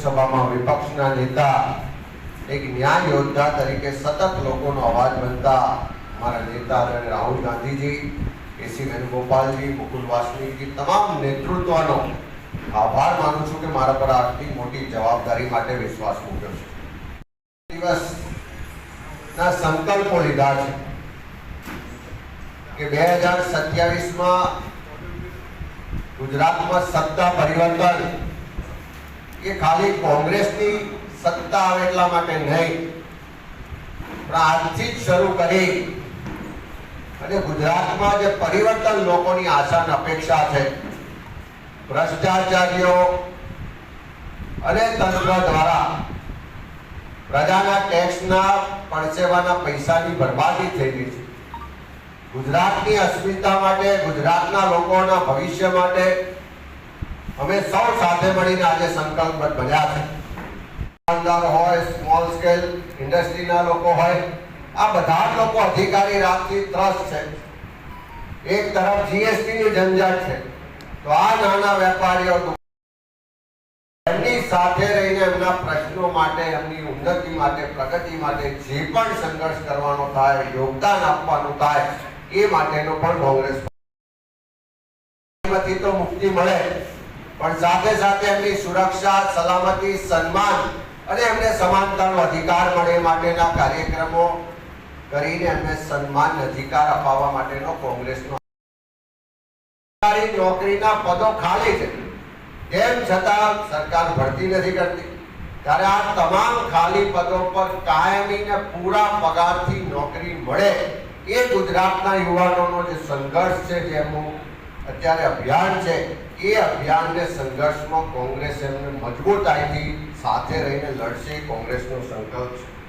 લોકસભામાં વિપક્ષના નેતા એક ન્યાય યોદ્ધા તરીકે સતત લોકોનો અવાજ બનતા મારા નેતા અને રાહુલ ગાંધીજી એસી વેણુગોપાલજી, મુકુલ વાસનીજી તમામ નેતૃત્વનો આભાર માનું છું કે મારા પર આટલી મોટી જવાબદારી માટે વિશ્વાસ મૂક્યો છે. દિવસના સંકલ્પો લીધા છે કે બે હજાર સત્યાવીસમાં ગુજરાતમાં સત્તા પરિવર્તન એ ખાલી કોંગ્રેસની સત્તા આવે એટલા માટે નહીં, પણ આજથી જ શરૂ કરી. અને ગુજરાતમાં જે પરિવર્તન લોકોની આશા અને અપેક્ષા છે, ભ્રષ્ટાચારીઓ અને તંત્ર દ્વારા પ્રજાના ટેક્સના પરસેવાના પૈસાની બરબાદી થઈ ગઈ છે. ગુજરાતની અસ્મિતા માટે, ગુજરાતના લોકોના ભવિષ્ય માટે અમે સૌ સાથે મળીને આજે સંકલ્પબદ્ધ બન્યા છે. દુકાનદાર હોય સ્મોલ સ્કેલ ઇન્ડસ્ટ્રીના લોકો હોય, આ બધા જ લોકો અધિકારી રાજથી ત્રસ્ત છે. એક તરફ જીએસટી ની ઝંઝટ છે, તો આ નાના વેપારીઓ એમની સાથે રહીને એમના પ્રશ્નો માટે, એમની ઉન્નતિ માટે, પ્રગતિ માટે જે પણ સંઘર્ષ કરવાનો થાય, યોગદાન આપવાનું થાય, એ માટેનો પણ કોંગ્રેસ તો મુક્તિ મળે. પણ સાથે સાથે એમની સુરક્ષા, સલામતી, સન્માન અને એમને સમાનતાનો અધિકાર મળે માટેના કાર્યક્રમો કરીને એમને સન્માન અધિકાર અપાવવા માટેનો કોંગ્રેસનો સરકારી નોકરીના પદો ખાલી છે. તેમ છતાં સરકાર ભરતી નથી કરતી. ત્યારે આ તમામ ખાલી પદો પર કાયમી ને પૂરા પગારથી નોકરી મળે એ ગુજરાતના યુવાનોનો જે સંઘર્ષ છે જેમનું અત્યારે અભિયાન છે. એ અભિયાનને સંઘર્ષમાં કોંગ્રેસ એમને મજબૂતાઈથી સાથે રહીને લડશે કોંગ્રેસનો સંકલ્પ છે.